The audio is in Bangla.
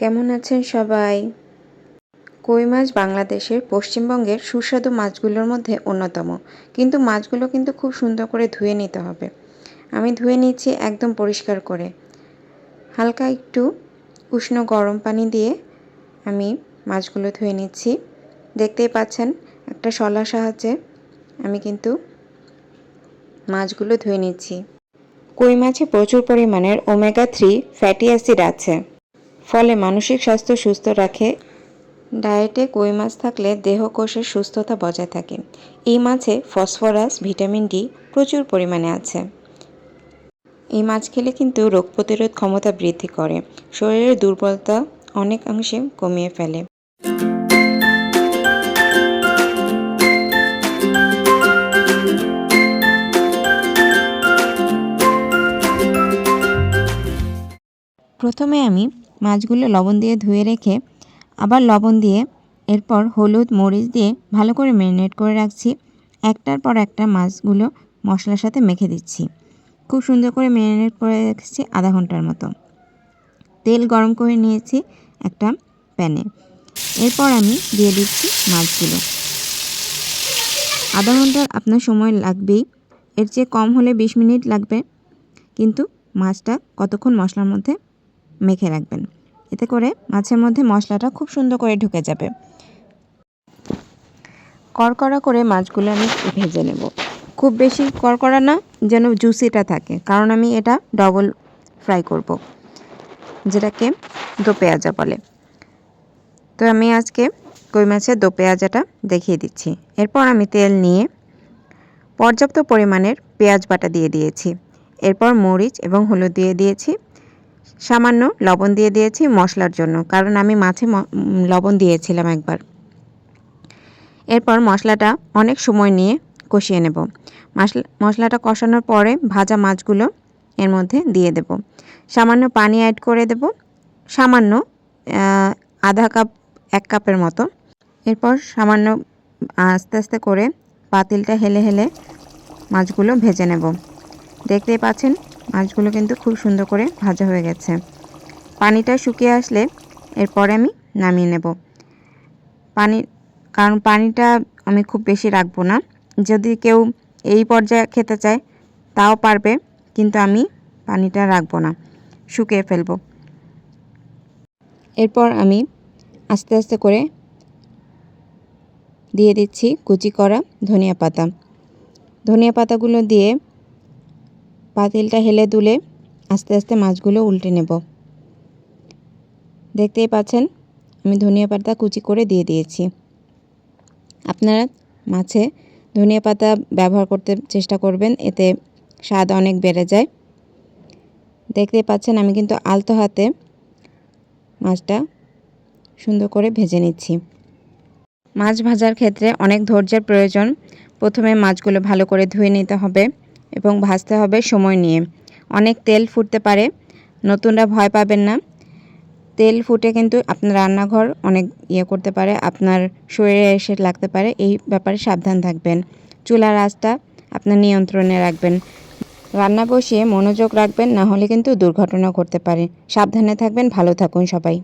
কেমন আছেন সবাই? কই মাছ বাংলাদেশের পশ্চিমবঙ্গের সুস্বাদু মাছগুলোর মধ্যে অন্যতম। কিন্তু মাছগুলো কিন্তু খুব সুন্দর করে ধুয়ে নিতে হবে। আমি ধুয়ে নিচ্ছি একদম পরিষ্কার করে। হালকা একটু উষ্ণ গরম পানি দিয়ে আমি মাছগুলো ধুয়ে নিচ্ছি। দেখতেই পাচ্ছেন, একটা শলার সাহায্যে আমি কিন্তু মাছগুলো ধুয়ে নিচ্ছি। কই মাছে প্রচুর পরিমাণের ওমেগা থ্রি ফ্যাটি অ্যাসিড আছে। ফলে মানসিক স্বাস্থ্য সুস্থ রাখে। ডায়েটে কই মাছ থাকলে দেহ কোষের সুস্থতা বজায় থাকে। এই মাছে ফসফরাস, ভিটামিন ডি প্রচুর পরিমাণে আছে। এই মাছ খেলে কিন্তু রোগ প্রতিরোধ ক্ষমতা বৃদ্ধি করে। শরীরের দুর্বলতা অনেক অংশে কমিয়ে ফেলে। প্রথমে আমি মাছগুলো লবণ দিয়ে ধুয়ে রেখে আবার লবণ দিয়ে এরপর হলুদ, মরিচ দিয়ে ভালো করে ম্যারিনেট করে রাখছি। একটার পর একটা মাছগুলো মশলার সাথে মেখে দিচ্ছি। খুব সুন্দর করে ম্যারিনেট করে রেখেছি আধা ঘণ্টার মতো। তেল গরম করে নিয়েছি একটা প্যানে। এরপর আমি দিয়ে দিচ্ছি মাছগুলো। আধা ঘণ্টার আপনার সময় লাগবেই। এর চেয়ে কম হলে বিশ মিনিট লাগবে। কিন্তু মাছটা কতক্ষণ মশলার মধ্যে মেখে রাখবেন? এতে করে মাছের মধ্যে মশলাটা খুব সুন্দর করে ঢুকে যাবে। কড়কড়া করে মাছগুলো আমি ভেজে নেব। খুব বেশি কড়কড়া না, যেন জুসিটা থাকে, কারণ আমি এটা ডবল ফ্রাই করব, যেটাকে দো পেঁয়াজা বলে। তো আমি আজকে কই মাছের দো পেঁয়াজাটা দেখিয়ে দিচ্ছি। এরপর আমি তেল নিয়ে পর্যাপ্ত পরিমাণের পেঁয়াজ বাটা দিয়ে দিয়েছি। এরপর মরিচ এবং হলুদ দিয়ে দিয়েছি। সামান্য লবণ দিয়ে দিয়েছি মশলার জন্য, কারণ আমি মাছে লবণ দিয়েছিলাম একবার। এরপর মশলাটা অনেক সময় নিয়ে কষিয়ে নেব। মশলা মশলাটা কষানোর পরে ভাজা মাছগুলো এর মধ্যে দিয়ে দেব। সামান্য পানি অ্যাড করে দেব। সামান্য আধা কাপ, এক কাপের মতো। এরপর সামান্য, আস্তে আস্তে করে পাতিলটা হেলে হেলে মাছগুলো ভেজে নেব। দেখতেই পাচ্ছেন মাছগুলো কিন্তু খুব সুন্দর করে ভাজা হয়ে গেছে। পানিটা শুকিয়ে আসলে এরপরে আমি নামিয়ে নেব। পানি, কারণ পানিটা আমি খুব বেশি রাখব না। যদি কেউ এই পর্যায়ে খেতে চায়, তাও পারবে, কিন্তু আমি পানিটা রাখব না। শুকিয়ে ফেলব। এরপর আমি আস্তে আস্তে করে দিয়ে দিচ্ছি কুচি করা ধনিয়া পাতা। ধনিয়া পাতাগুলো দিয়ে পাতিলটা হেলে দুলে আস্তে আস্তে মাছগুলো উল্টে নেব। দেখতেই পাচ্ছেন, আমি ধনিয়া পাতা কুচি করে দিয়ে দিয়েছি। আপনারা মাছে ধনিয়া পাতা ব্যবহার করতে চেষ্টা করবেন, এতে স্বাদ অনেক বেড়ে যায়। দেখতেই পাচ্ছেন, আমি কিন্তু আলতো হাতে মাছটা সুন্দর করে ভেজে নিচ্ছি। মাছ ভাজার ক্ষেত্রে অনেক ধৈর্যের প্রয়োজন। প্রথমে মাছগুলো ভালো করে ধুয়ে নিতে হবে। এবং ভাজতে হবে সময় নিয়ে। অনেক তেল ফুটতে পারে, নতুনরা ভয় পাবেন না। তেল ফুটে কিন্তু আপনার রান্নাঘর অনেক ইয়ে করতে পারে, আপনার শরীরে এসে লাগতে পারে, এই ব্যাপারে সাবধান থাকবেন। চুলার আঁচটা আপনার নিয়ন্ত্রণে রাখবেন। রান্না বসিয়ে মনোযোগ রাখবেন, না হলে কিন্তু দুর্ঘটনা ঘটতে পারে। সাবধানে থাকবেন, ভালো থাকুন সবাই।